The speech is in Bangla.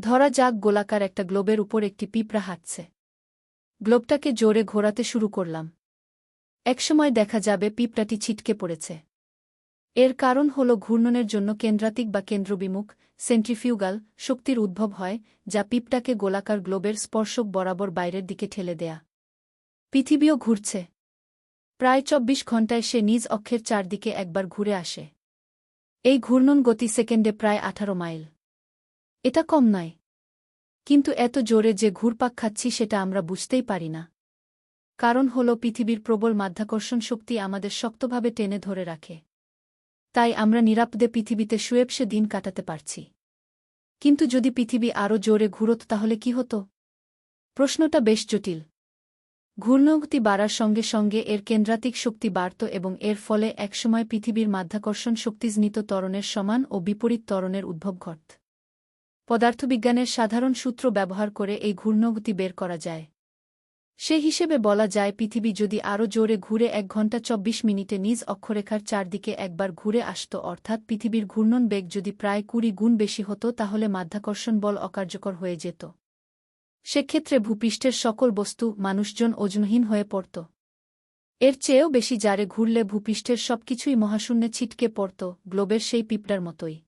ধরা যাক গোলাকার একটা গ্লোবের উপর একটি পিঁপড়া হাঁটছে। গ্লোবটাকে জোরে ঘোরাতে শুরু করলাম। একসময় দেখা যাবে পিঁপড়াটি ছিটকে পড়েছে। এর কারণ হল ঘূর্ণনের জন্য কেন্দ্রাতিক বা কেন্দ্রবিমুখ, সেন্ট্রিফিউগাল শক্তির উদ্ভব হয়, যা পিঁপটাকে গোলাকার গ্লোবের স্পর্শক বরাবর বাইরের দিকে ঠেলে দেয়া। পৃথিবীও ঘুরছে। প্রায় চব্বিশ ঘণ্টায় সে নিজ অক্ষের চারদিকে একবার ঘুরে আসে। এই ঘূর্ণন গতি সেকেন্ডে প্রায় আঠারো মাইল। এটা কম নয়। কিন্তু এত জোরে যে ঘুরপাক খাচ্ছি সেটা আমরা বুঝতেই পারি না। কারণ হল পৃথিবীর প্রবল মাধ্যাকর্ষণ শক্তি আমাদের শক্তভাবে টেনে ধরে রাখে। তাই আমরা নিরাপদে পৃথিবীতে শুয়েবসে দিন কাটাতে পারছি। কিন্তু যদি পৃথিবী আরও জোরে ঘুরত তাহলে কি হতো? প্রশ্নটা বেশ জটিল। ঘূর্ণগতি বাড়ার সঙ্গে সঙ্গে এর কেন্দ্রাতিক শক্তি বাড়ত এবং এর ফলে একসময় পৃথিবীর মাধ্যাকর্ষণ শক্তিজনিত ত্বরণের সমান ও বিপরীত ত্বরণের উদ্ভব ঘট পদার্থবিজ্ঞানের সাধারণ সূত্র ব্যবহার করে এই ঘূর্ণগতি বের করা যায়। সে হিসেবে বলা যায়, পৃথিবী যদি আরও জোরে ঘুরে এক ঘণ্টা চব্বিশ মিনিটে নিজ অক্ষরেখার চারদিকে একবার ঘুরে আসত, অর্থাৎ পৃথিবীর ঘূর্ণন বেগ যদি প্রায় কুড়ি গুণ বেশি হতো, তাহলে মাধ্যাকর্ষণ বল অকার্যকর হয়ে যেত। সেক্ষেত্রে ভূপৃষ্ঠের সকল বস্তু মানুষজন ওজনহীন হয়ে পড়ত। এর চেয়েও বেশি জারে ঘুরলে ভূপৃষ্ঠের সবকিছুই মহাশূন্যে ছিটকে পড়ত, গ্লোবের সেই পিঁপড়ার মতোই।